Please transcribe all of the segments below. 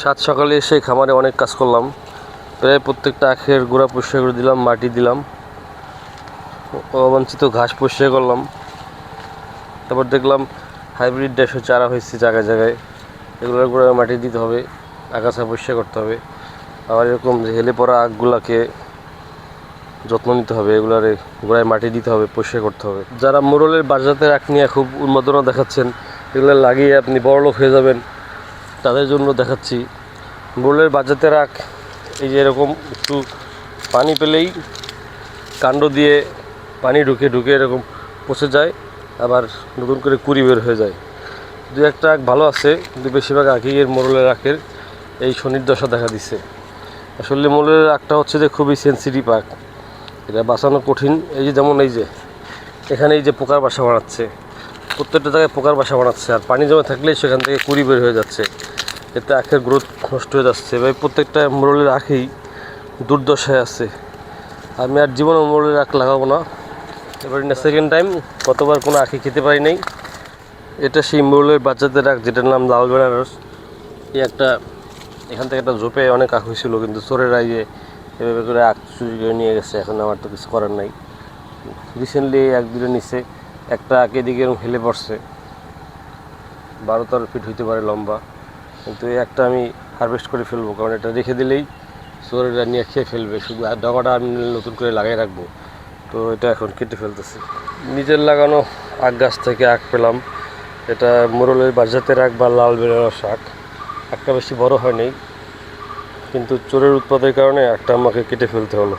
সাত সকালে এসে খামারে অনেক কাজ করলাম। প্রায় প্রত্যেকটা আখের গোড়া পরিষ্কার করে দিলাম, মাটি দিলাম, অবাঞ্ছিত ঘাস পরিষ্কার করলাম। তারপর দেখলাম হাইব্রিড দেশ চারা হয়েছে জায়গায় জায়গায়। এগুলোর গোড়ায় মাটি দিতে হবে, আগাছা পরিষ্কার করতে হবে। আবার এরকম যে হেলে পড়া আখগুলাকে যত্ন নিতে হবে, এগুলার গোড়ায় মাটি দিতে হবে, পরিষ্কার করতে হবে। যারা মোরলের বাজাতের আখ নিয়ে খুব উন্মাদনা দেখাচ্ছেন, এগুলো লাগিয়ে আপনি বড়লোক হয়ে যাবেন। তাদের জন্য দেখাচ্ছি। মোরলের বাজাতে আখ এই যে এরকম একটু পানি পেলেই কাণ্ড দিয়ে পানি ঢুকে ঢুকে এরকম পচে যায়, আবার নতুন করে কুড়ি বের হয়ে যায়। দু একটা আখ ভালো আছে, কিন্তু বেশিরভাগ এর মোরলের আখের এই শনির দশা দেখা দিচ্ছে আসলে মোরলের আখটা হচ্ছে যে খুবই সেন্সিটিভ আখ এটা বাঁচানো কঠিন। এই যে যেমন এই যে, এখানে এই যে পোকার বাসা বানাচ্ছে। প্রত্যেকটা জায়গায় পোকার বাসা বানাচ্ছে, আর পানি জমে থাকলেই সেখান থেকে কুড়ি বের হয়ে যাচ্ছে। এতে আখের গ্রোথ নষ্ট হয়ে যাচ্ছে। এবার প্রত্যেকটা মোরলের আখেই দুর্দশায় আছে। আমি আর জীবনে মোরলের আখ লাগাবো না। এবার না সেকেন্ড টাইম কতবার কোনো আখি খেতে পারি নাই। এটা সেই মোরলের বাচ্চাদের আখ, যেটার নাম লাল বেনারস। এই একটা, এখান থেকে একটা ঝোপে অনেক আখ হয়েছিল, কিন্তু চোরের আইয়ে এভাবে করে আখ চুরি করে নিয়ে গেছে। এখন আমার তো কিছু করার নাই। রিসেন্টলি এক দুটো নিচে একটা এদিকে এরকম হেলে পড়ছে। বারো তেরো ফিট হইতে পারে লম্বা। কিন্তু এই একটা আমি হারভেস্ট করে ফেলব, কারণ এটা রেখে দিলেই চোরেরা নিয়ে খেয়ে ফেলবে। শুধু আর ডগাটা আমি নতুন করে লাগিয়ে রাখব। তো এটা এখন কেটে ফেলতেছি। নিজের লাগানো আখ গাছ থেকে আখ পেলাম। এটা মোরলের বাজাতের আখ বা লাল বেরোনো শাক। একটা বেশি বড় হয়নি কিন্তু চোরের উৎপাদের কারণে একটা আমাকে কেটে ফেলতে হলো।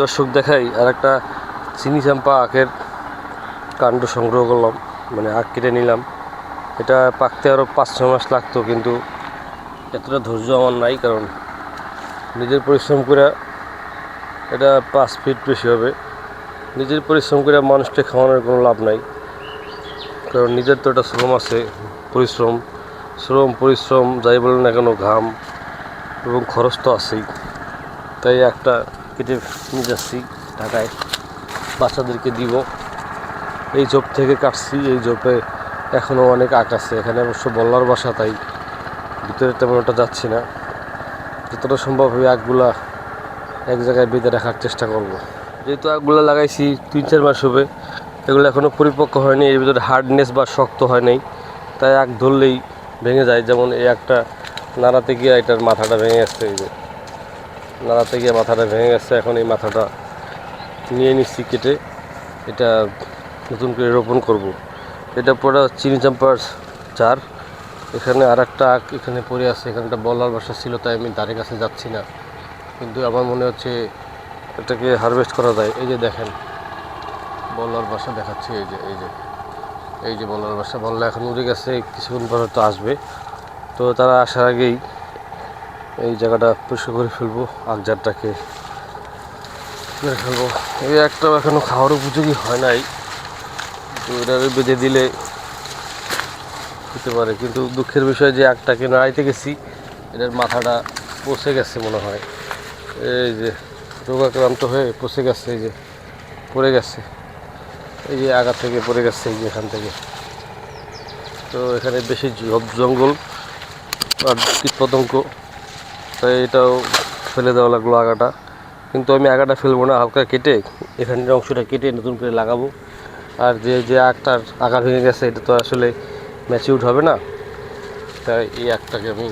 দর্শক দেখাই আর একটা চিনি চাম্পা আখের কাণ্ড সংগ্রহ করলাম মানে আখ কেটে নিলাম। এটা পাকতে আরও পাঁচ ছ মাস লাগতো, কিন্তু এতটা ধৈর্য আমার নাই, কারণ নিজের পরিশ্রম করে এটা পাঁচ ফিট বেশি হবে। নিজের পরিশ্রম করে মানুষকে খাওয়ানোর কোনো লাভ নাই, কারণ নিজের তো একটা শ্রম আছে, পরিশ্রম। শ্রম, পরিশ্রম, যাই বলেন না কেন, ঘাম এবং খরচ তো আছেই। তাই একটা কেটে নিয়ে যাচ্ছি, ঢাকায়। বাচ্চাদেরকে দিব। এই জব থেকে কাটছি, এই জবে এখনও অনেক আঁক আছে। এখানে অবশ্য বল্লার বাসা, তাই ভিতরে তেমন ওটা যাচ্ছি না। যতটা সম্ভব ওই আখগুলা এক জায়গায় বেঁধে রাখার চেষ্টা করব। যেহেতু আখগুলো লাগাইছি তিন চার মাস হবে, এগুলো এখনও পরিপক্ক হয়নি, এর ভিতরে হার্ডনেস বা শক্ত হয় নাই। তাই আখ ধরলেই ভেঙে যায়। যেমন এই একটা নাড়াতে গিয়ে এটার মাথাটা ভেঙে গেছে, এই যে। নাড়াতে গিয়ে মাথাটা ভেঙে গেছে, এখন এই মাথাটা নিয়ে নিচ্ছি কেটে। এটা নতুন করে রোপণ করব। এটা পরে চিনি চাম্পার চার। এখানে আর একটা আখ এখানে পড়ে আছে, এখানে একটা বলার বাসা ছিল, তাই আমি ধারে কাছে যাচ্ছি না। কিন্তু আমার মনে হচ্ছে এটাকে হারভেস্ট করা যায়। এই যে দেখেন বলার বাসা দেখাচ্ছে, এই যে এই যে এই যে বলার বাসা। বললা এখন উড়ে গেছে, কিছুক্ষণ পর হয়তো আসবে। তো তারা আসার আগেই এই জায়গাটা পরিষ্কার করে ফেলব আগজারটাকে ফেলব। এই একটাও এখনও খাওয়ার উপযোগী হয় নাই। তো এটাকে বেঁধে দিলে হতে পারে। কিন্তু দুঃখের বিষয় যে একটাকে নাড়াইতে গেছি, এটার মাথাটা পচে গেছে মনে হয়। এই যে রোগাক্রান্ত হয়ে পচে গেছে, এই যে পড়ে গেছে। এই যে আগা থেকে পড়ে গেছে, এই যে এখান থেকে। তো এখানে বেশি জঙ্গল আর কীট পতঙ্গ তাই এটাও ফেলে দেওয়া লাগল আগাটা। কিন্তু আমি আগাটা ফেলব না, হালকা কেটে এখানের অংশটা কেটে নতুন করে লাগাবো। আর যে যে আগটার আগা ভেঙে গেছে, এটা তো আসলে ম্যাচিউড হবে না। তাই এই আগটাকে আমি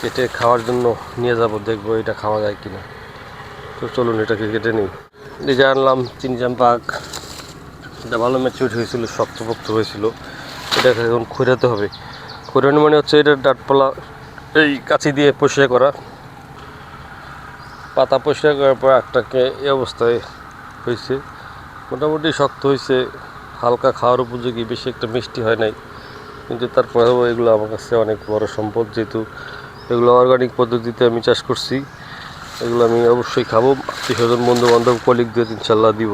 কেটে খাওয়ার জন্য নিয়ে যাব, দেখব এটা খাওয়া যায় কিনা। তো চলুন, এটাকে কেটে নিই। এই যে আনলাম চিনি চাম্পা আখ এটা ভালো ম্যাচিউড হয়েছিল, শক্তপোক্ত হয়েছিল। এটাকে এখন খৈরাতে হবে। খৈরানো মানে হচ্ছে এটার ডাটপালা, এই কাঁচি দিয়ে পরিষ্কার করা। পাতা পরিষ্কার করার পর একটাকে এই অবস্থায় হয়েছে। মোটামুটি শক্ত হয়েছে হালকা খাওয়ার উপযোগী, বেশি একটা মিষ্টি হয় নাই। কিন্তু তারপরেও এগুলো আমার কাছে অনেক বড় সম্পদ, যেহেতু এগুলো অর্গানিক পদ্ধতিতে আমি চাষ করছি। এগুলো আমি অবশ্যই খাব। আত্মীয় স্বজন বন্ধু বান্ধব কলিগদের ইনশাল্লাহ দিব।